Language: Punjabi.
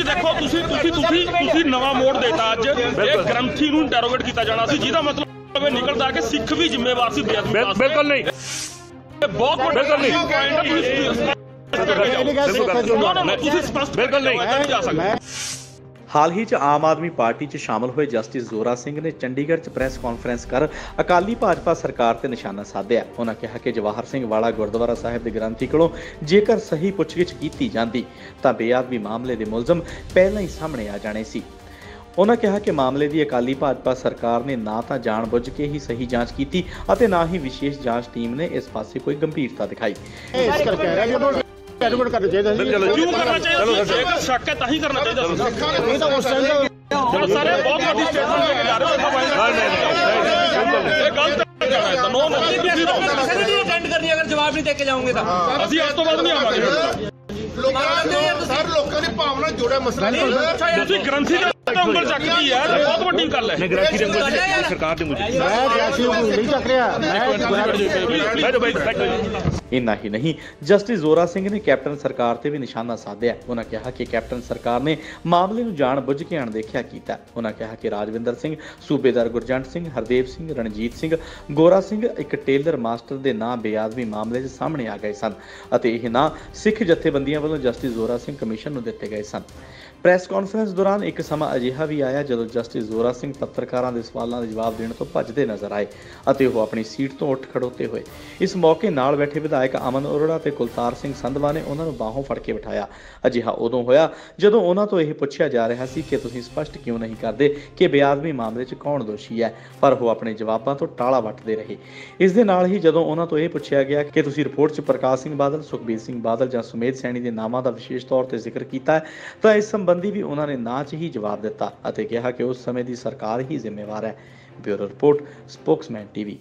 ਜੀ ਦੇਖੋ ਤੁਸੀਂ ਤੁਸੀਂ ਤੁਸੀਂ ਤੁਸੀਂ ਨਵਾਂ ਮੋੜ ਦੇਤਾ ਅੱਜ ਇਹ ਗ੍ਰੰਥੀ ਨੂੰ ਇੰਟਰੋਗੇਟ ਕੀਤਾ ਜਾਣਾ ਸੀ ਜਿਹਦਾ ਮਤਲਬ ਇਹ ਨਿਕਲਦਾ ਕਿ ਸਿੱਖ ਵੀ ਜ਼ਿੰਮੇਵਾਰ ਸੀ ਬੇਅਦਬੀ ਵਾਸਤੇ ਬਿਲਕੁਲ ਨਹੀਂ ਇਹ ਬਹੁਤ ਵੱਡਾ ਬਿਲਕੁਲ ਨਹੀਂ। ਤੁਸੀਂ ਸਪਸ਼ਟ ਕਰਕੇ ਜਾਓ। ਬਿਲਕੁਲ ਨਹੀਂ। ਜਾ ਸਕਦੇ ਹਾਲ ਹੀ 'ਚ ਆਮ ਆਦਮੀ ਪਾਰਟੀ 'ਚ ਸ਼ਾਮਲ ਹੋਏ ਜਸਟਿਸ ਜ਼ੋਰਾ ਸਿੰਘ ਨੇ ਚੰਡੀਗੜ੍ਹ 'ਚ ਪ੍ਰੈਸ ਕਾਨਫਰੰਸ ਕਰ ਅਕਾਲੀ ਭਾਜਪਾ ਸਰਕਾਰ ਤੇ ਨਿਸ਼ਾਨਾ ਸਾਧਿਆ। ਉਹਨਾਂ ਕਿਹਾ ਕਿ ਜਵਾਹਰ ਸਿੰਘ ਵਾਲਾ ਗੁਰਦੁਆਰਾ ਸਾਹਿਬ ਦੇ ਗ੍ਰੰਥੀ ਕੋਲੋਂ ਜੇਕਰ ਸਹੀ ਪੁੱਛਗਿੱਛ ਕੀਤੀ ਜਾਂਦੀ, ਤਾਂ ਬੇਅਦਬੀ ਮਾਮਲੇ ਦੇ ਮੁਲਜ਼ਮ ਪਹਿਲਾਂ ਹੀ ਸਾਹਮਣੇ ਆ ਜਾਣੇ ਸੀ। ਉਹਨਾਂ ਕਿਹਾ ਕਿ ਮਾਮਲੇ ਦੀ ਅਕਾਲੀ ਭਾਜਪਾ ਸਰਕਾਰ ਨੇ ਨਾ ਤਾਂ ਜਾਣਬੁੱਝ ਕੇ ਹੀ ਸਹੀ ਜਾਂਚ ਕੀਤੀ ਅਤੇ ਨਾ ਹੀ ਵਿਸ਼ੇਸ਼ ਜਾਂਚ ਟੀਮ ਨੇ ਇਸ ਪਾਸੇ ਕੋਈ ਗੰਭੀਰਤਾ ਦਿਖਾਈ। ਇਸ ਕਰਕੇ ਐਡਮਿਟ ਕਰਨਾ ਚਾਹੀਦਾ ਸੀ। ਚਲੋ ਕਿਉਂ ਕਰਨਾ ਚਾਹੀਦਾ ਸੀ। ਜੇਕਰ ਸ਼ੱਕ ਹੈ ਤਾਂ ਹੀ ਕਰਨਾ ਚਾਹੀਦਾ ਸੀ। ਇਹ ਤਾਂ ਉਸ ਟਾਈਮ ਚਲੋ ਸਾਰੇ ਬਹੁਤ ਵੱਡੀ ਸਟੇਟਮੈਂਟ ਲੈ ਕੇ ਜਾ ਰਹੇ ਹੋ ਨਹੀਂ ਨਹੀਂ ਨਹੀਂ ਨਹੀਂ ਇਹ ਗਲਤ ਹੈ। ਜਾਣਾ ਹੈ ਤਾਂ ਨੋ ਨੋ ਤੁਸੀਂ। ਨਹੀਂ ਅਟੈਂਡ ਕਰਨੀ ਅਗਰ ਜਵਾਬ ਨਹੀਂ ਦੇ ਕੇ ਜਾਓਗੇ ਤਾਂ। ਅਸੀਂ ਅੱਜ ਤੋਂ ਬਾਅਦ ਨਹੀਂ ਆਵਾਂਗੇ। ਲੋਕਾਂ ਦੇ ਸਰ ਲੋਕਾਂ ਦੀ ਭਾਵਨਾ ਜੁੜਿਆ ਮਸਲਾ ਨਹੀਂ ਹੈ ਤੁਸੀਂ ਗ੍ਰੰਥੀ ਦੇ ਉੱਤੇ ਉਂਗਲ ਚੱਕਦੀ ਹੈ ਇਹ ਬਹੁਤ ਵੱਡੀ ਗੱਲ ਹੈ। ਨਹੀਂ ਗ੍ਰਾਂਤੀ ਦੇ ਮੁਝੇ ਨਹੀਂ ਸਰਕਾਰ ਦੇ ਮੁਝੇ ਮੈਂ ਗੈਸੀ ਨੂੰ ਨਹੀਂ ਚੱਕ ਰਿਹਾ। ਮੈਂ ਬੈਠੋ ਬੈਠੋ ਬੈਠੋ ਇੰਨਾ ਹੀ ਨਹੀਂ। ਜਸਟਿਸ ਜ਼ੋਰਾ ਸਿੰਘ ਨੇ ਕੈਪਟਨ ਸਰਕਾਰ ਤੇ ਵੀ ਨਿਸ਼ਾਨਾ ਸਾਧਿਆ। ਉਹਨਾਂ ਕਿਹਾ ਕਿ ਕੈਪਟਨ ਸਰਕਾਰ ਨੇ ਮਾਮਲੇ ਨੂੰ ਜਾਣ ਬੁੱਝ ਕੇ ਅਣਦੇਖਿਆ ਕੀਤਾ। ਉਹਨਾਂ ਕਿਹਾ ਕਿ ਰਾਜਵਿੰਦਰ ਸਿੰਘ ਸੂਬੇਦਾਰ ਗੁਰਜੰਟ ਸਿੰਘ ਹਰਦੇਵ ਸਿੰਘ ਰਣਜੀਤ ਸਿੰਘ ਗੋਰਾ ਸਿੰਘ ਇੱਕ ਟੇਲਰ ਮਾਸਟਰ ਦੇ ਨਾਂ ਬੇਆਦਮੀ ਮਾਮਲੇ 'ਚ ਸਾਹਮਣੇ ਆ ਗਏ ਸਨ ਅਤੇ ਇਹ ਨਾਂ ਸਿੱਖ ਜਥੇਬੰਦੀਆਂ ਵੱਲੋਂ ਜਸਟਿਸ ਜ਼ੋਰਾ ਸਿੰਘ ਕਮਿਸ਼ਨ ਨੂੰ ਦਿੱਤੇ ਗਏ ਸਨ। ਪ੍ਰੈਸ ਕਾਨਫਰੰਸ ਦੌਰਾਨ ਇੱਕ ਸਮਾਂ ਅਜਿਹਾ ਵੀ ਆਇਆ ਜਦੋਂ ਜਸਟਿਸ ਜ਼ੋਰਾ ਸਿੰਘ ਪੱਤਰਕਾਰਾਂ ਦੇ ਸਵਾਲਾਂ ਦੇ ਜਵਾਬ ਦੇਣ ਤੋਂ ਭੱਜਦੇ ਨਜ਼ਰ ਆਏ ਅਤੇ ਉਹ ਆਪਣੀ ਸੀਟ ਤੋਂ ਉੱਠ ਖੜੋਤੇ ਹੋਏ। ਇਸ ਮੌਕੇ ਨਾਲ ਬੈਠੇ ਵਿਧਾਇਕ ਅਮਨ ਅਰੋੜਾ ਤੇ ਕੁਲਤਾਰ ਸਿੰਘ ਸੰਧਵਾ ਨੇ ਉਹਨਾਂ ਨੂੰ ਬਾਹੋਂ ਫੜ ਕੇ ਬਿਠਾਇਆ। ਅਜਿਹਾ ਉਦੋਂ ਹੋਇਆ ਜਦੋਂ ਉਹਨਾਂ ਤੋਂ ਇਹ ਪੁੱਛਿਆ ਜਾ ਰਿਹਾ ਸੀ ਕਿ ਤੁਸੀਂ ਸਪਸ਼ਟ ਕਿਉਂ ਨਹੀਂ ਕਰਦੇ ਕਿ ਬੇਆਦਮੀ ਮਾਮਲੇ 'ਚ ਕੌਣ ਦੋਸ਼ੀ ਹੈ, ਪਰ ਉਹ ਆਪਣੇ ਜਵਾਬਾਂ ਤੋਂ ਟਾਲਾ ਵੱਟਦੇ ਰਹੇ। ਇਸ ਦੇ ਨਾਲ ਹੀ ਜਦੋਂ ਉਹਨਾਂ ਤੋਂ ਇਹ ਪੁੱਛਿਆ ਗਿਆ ਕਿ ਤੁਸੀਂ ਰਿਪੋਰਟ 'ਚ ਪ੍ਰਕਾਸ਼ ਸਿੰਘ ਬਾਦਲ, ਸੁਖਬੀਰ ਸਿੰਘ ਬਾਦਲ ਜਾਂ ਸੁਮੇਧ ਸੈਣੀ ਦੇ ਨਾਮਾਂ ਦਾ ਵਿਸ਼ੇਸ਼ ਤੌਰ ਤੇ ਜ਼ਿਕਰ ਕੀਤਾ ਹੈ, ਤਾਂ ਇਸ ਸੰਬੰਧੀ ਵੀ ਉਹਨਾਂ ਨੇ ਨਾ 'ਚ ਹੀ ਜਵਾਬ ਦਿੱਤਾ ਅਤੇ ਕਿਹਾ ਕਿ ਉਸ ਸਮੇਂ ਦੀ ਸਰਕਾਰ ਹੀ ਜ਼ਿੰਮੇਵਾਰ ਹੈ। Bureau report, Spokesman TV.